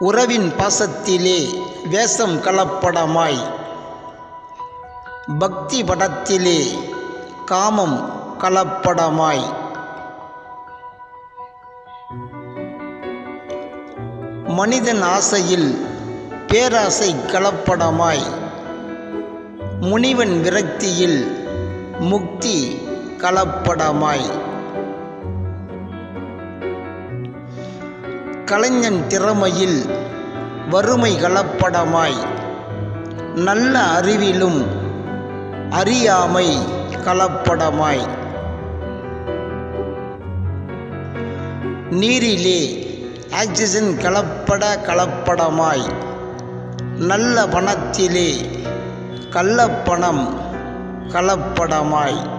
உறவின் பாசத்திலே வேஷம் கலப்படமாய். பக்தி படத்திலே காமம் கலப்படமாய். மனிதன் ஆசையில் பேராசை கலப்படமாய். முனிவன் விரக்தியில் முக்தி கலப்படமாய். கலைஞன் திறமையில் வறுமை கலப்படமாய். நல்ல அறிவிலும் அறியாமை கலப்படமாய். நீரிலே ஆக்சிஜன் கலப்பட கலப்படமாய். நல்ல பணத்திலே கள்ளப்பணம் கலப்படமாய்.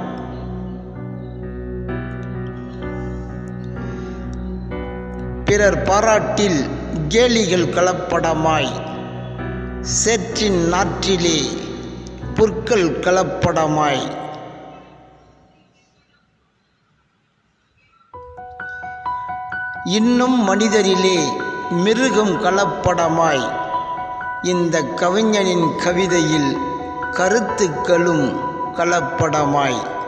பிறர் பாராட்டில் கேலிகள் கலப்படமாய். சேற்றின் நாற்றிலே புற்கள் கலப்படமாய். இன்னும் மனிதரிலே மிருகம் கலப்படமாய். இந்த கவிஞனின் கவிதையில் கருத்துக்களும் கலப்படமாய்.